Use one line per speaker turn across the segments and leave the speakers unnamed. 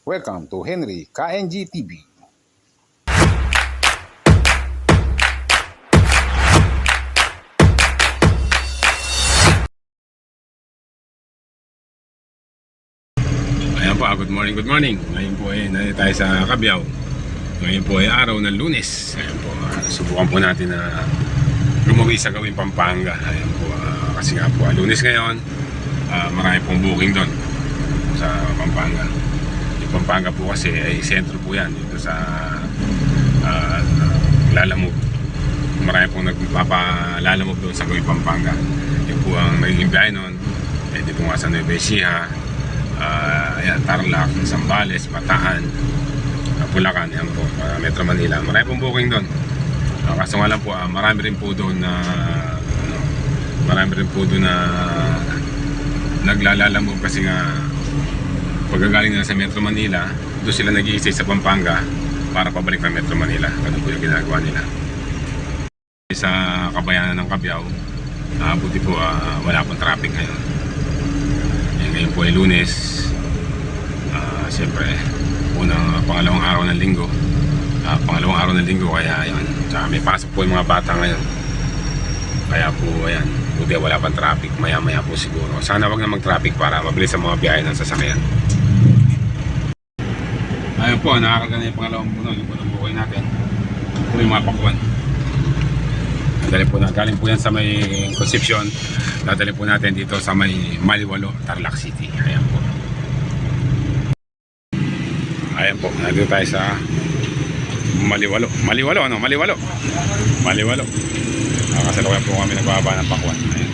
Welcome to Henry KNG TV.
Ayan po, ah, good morning, good morning. Ngayon po ay nandito tayo sa Kabyaw. Ngayon po ay araw ng lunes. Ayan po, ah, subukan po natin na lumuwi sa gawing Pampanga. Ayan po, ah, kasi nga po, lunes ngayon, ah, marami pong booking doon sa Pampanga. Pampanga po kasi ay sentro po yan dito sa uh, Lalamog. Marami pong nagpapalalamog doon sa gawing Pampanga. Yun po ang naging biyahe noon. Eh, dito nga sa Nueva Ecija, uh, ayan, Tarlac, Zambales, Bataan, uh, Bulacan, yan po, uh, Metro Manila. Marami pong booking doon. Uh, kaso nga lang po, ah, marami rin po doon na ano, marami rin po doon na naglalalamog kasi nga pagkagaling nila sa Metro Manila, doon sila nag sa Pampanga para pabalik ng Metro Manila. Ganun po yung ginagawa nila. Sa kabayanan ng Kabyaw, uh, buti po ah, wala pong traffic ngayon. Eh, ngayon po ay lunes. Ah, Siyempre, unang pangalawang araw ng linggo. Ah, pangalawang araw ng linggo kaya yun. Tsaka may pasok po yung mga bata ngayon. Kaya po, ayan, buti wala pang traffic. Maya-maya po siguro. Sana wag na mag-traffic para mabilis ang mga biyahe ng sasakyan. Ayun po, nakakagana yung pangalawang puno. Yung punong buhay natin. Ito yung mga pakuan. Dadalhin po na, galing po yan sa may Concepcion. Dadalhin po natin dito sa may Maliwalo, Tarlac City. Ayan po. Ayan po, nandito tayo sa Maliwalo. Maliwalo, ano? Maliwalo. Maliwalo. Nakasalukuyan po kami nagbababa ng pakwan. Ayan.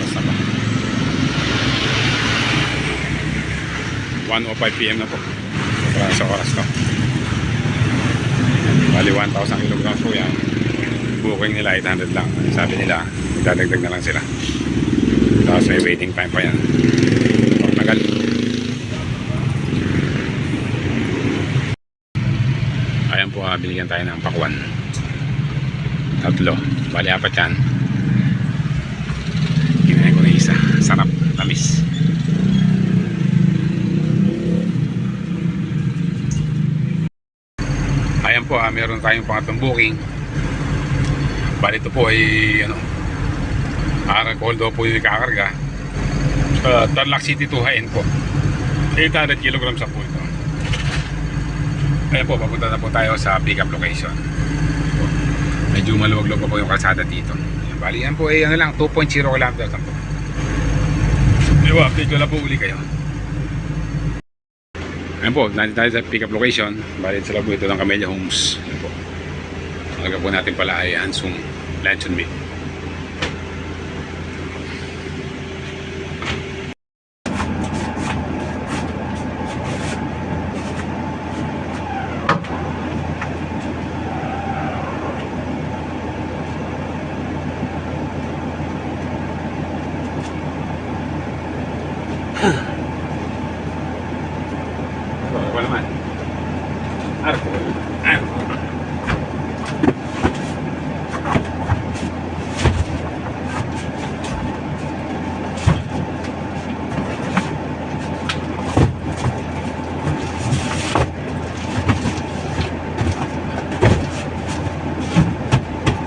Oras na ba? 1.05pm na po. Sa oras to. Bali 1,000 kilograms po yan. Booking nila 800 lang. Sabi nila, dadagdag na lang sila. Tapos may waiting time pa yan. Pag nagal. Ayan po, ah, binigyan tayo ng pakwan. Tatlo. Bali apat yan. Kinain ko na isa. Sarap. Tamis. Ayan po, ah, meron tayong pangatlong booking. Bali ito po ay ano, Arag daw po yung kakarga. Uh, Tarlac City to Hain po. 800 kilograms sa po ito. Ayan po, papunta na po tayo sa pick-up location. Medyo maluwag-luwag pa po yung kalsada dito. Ayan, bali yan po ay ano lang, 2.0 kilometers lang po. Diba, update ko lang po uli kayo. Ayan po, nandito tayo sa pick-up location. Bali sa labo ito ng Camellia Homes. Ayan po. Talaga po natin pala ay Hansung Luncheon Meat. Wala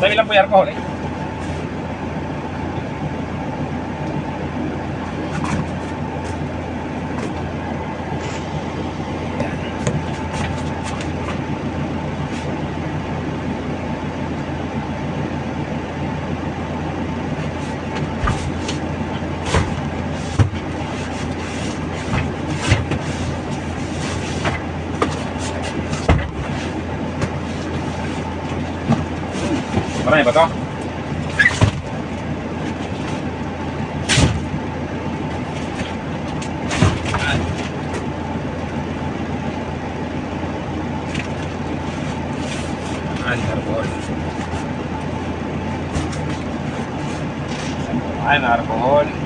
Sabi lang po ba to? Alcohol. Ay, na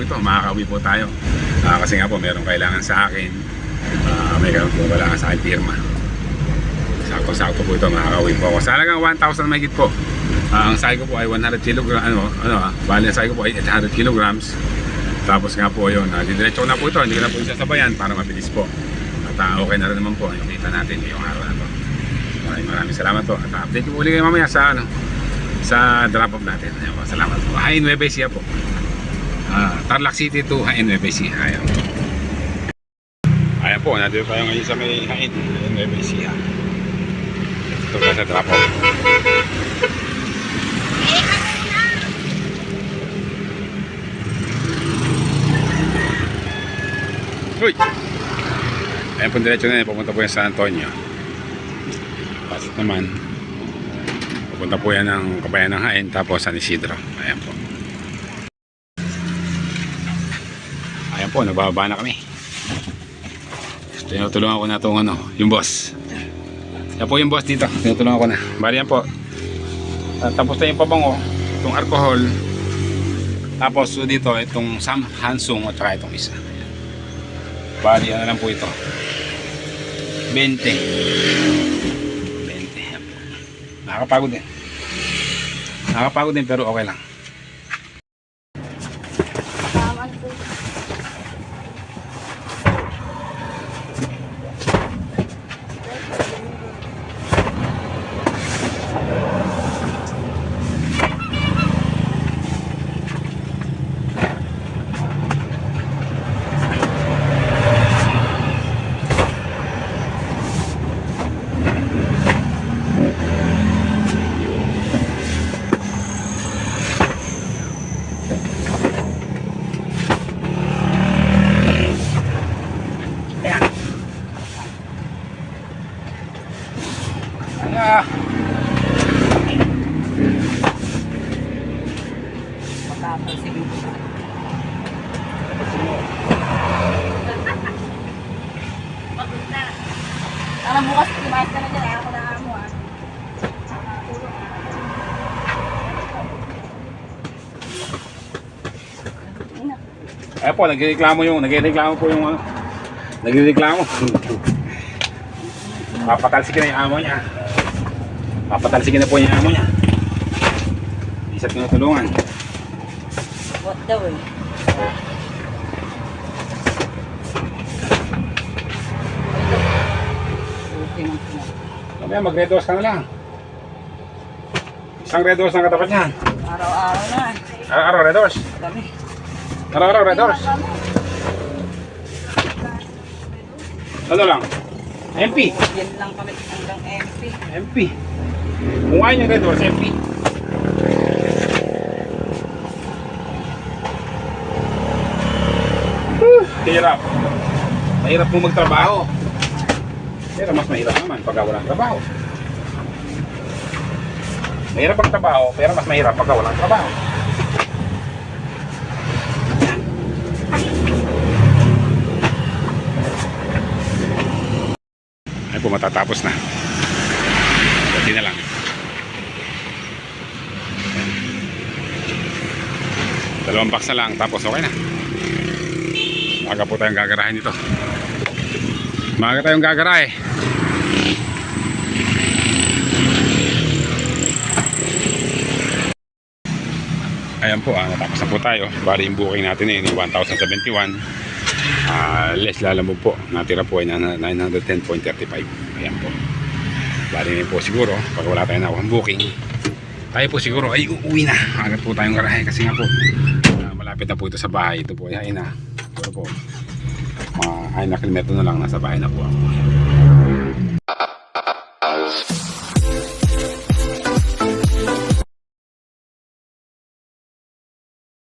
po ito. Makakauwi po tayo. Ah, kasi nga po, merong kailangan sa akin. Ah, may ganun po wala sa akin firma. Sakto-sakto po ito. Makakauwi po ako. Sa halagang 1,000 mahigit po. Ah, ang sayo ko po ay 100 kg. Ano, ano bali ang sayo ko po ay 800 kilograms. Tapos nga po yun, uh, didiretso na po ito. Hindi ko na po sasabayan para mabilis po. At ah, okay na rin naman po. Yung kita natin ngayong araw na to. Maraming maraming salamat po. At update ko ulit kayo mamaya sa ano sa drop off natin. Ayan po, salamat po. Hi, Nueva Ecija po. Ah, Tarlac City to Hain Ecija. Ayan. Ayan po, nandito tayo ngayon sa may Hain Ecija. Ito tayo sa drop off. Uy! Ayan po diretso na yan, pupunta po yan sa Antonio. Pasok naman. Pupunta po yan ng Kabayan ng Hain, tapos San Isidro. Ayan po. Ayan po, nagbababa na kami. Tinutulungan ko na itong ano, yung boss. Yan po yung boss dito. Tinutulungan ko na. Bali yan po. Ah, tapos na yung pabango, itong alcohol. Tapos dito, itong Sam Hansung at saka itong isa. Bali, ano lang po ito. 20. 20. Yan po. Nakakapagod din. Nakakapagod din pero okay lang. Ah.
Para bukas, lumayas ka na dyan. Ako na mo ah.
Ayan po, nagreklamo yung, nagreklamo po yung ano. Nagreklamo. Papatalsikin na yung amo niya. Papatalsikin na po yung amo niya. Isa't tinutulungan.
What lang po.
Mamaya mag-red horse ka na lang. Isang red horse ang katapat niyan.
Araw-araw na.
Araw-araw red horse.
Kami.
Araw-araw red horse. Ano lang? MP.
Yan lang kami hanggang MP.
MP. Kung ayaw yung red horse, MP. Whew, Hirap. Mahirap mo magtrabaho. Pero mas mahirap naman pagka walang trabaho. Mahirap ang trabaho, pero mas mahirap pagka walang trabaho. Ay po, matatapos na. Kunti na lang. Dalawang box na lang, tapos okay na. Maga po tayong gagarahin dito. Maga tayong gagarahe. Ayan po, ah, natapos na po tayo. Bali yung booking natin eh, yung 1,071. Ah, less lalamog po. Natira po ay na 910.35. Ayan po. Bali na po siguro, pag wala tayong nakuha booking, tayo po siguro ay uuwi na. Agad po tayong garahe kasi nga po, ah, malapit na po ito sa bahay. Ito po ay na. Pero po, mga hain na kilometro na lang nasa bahay na po ako.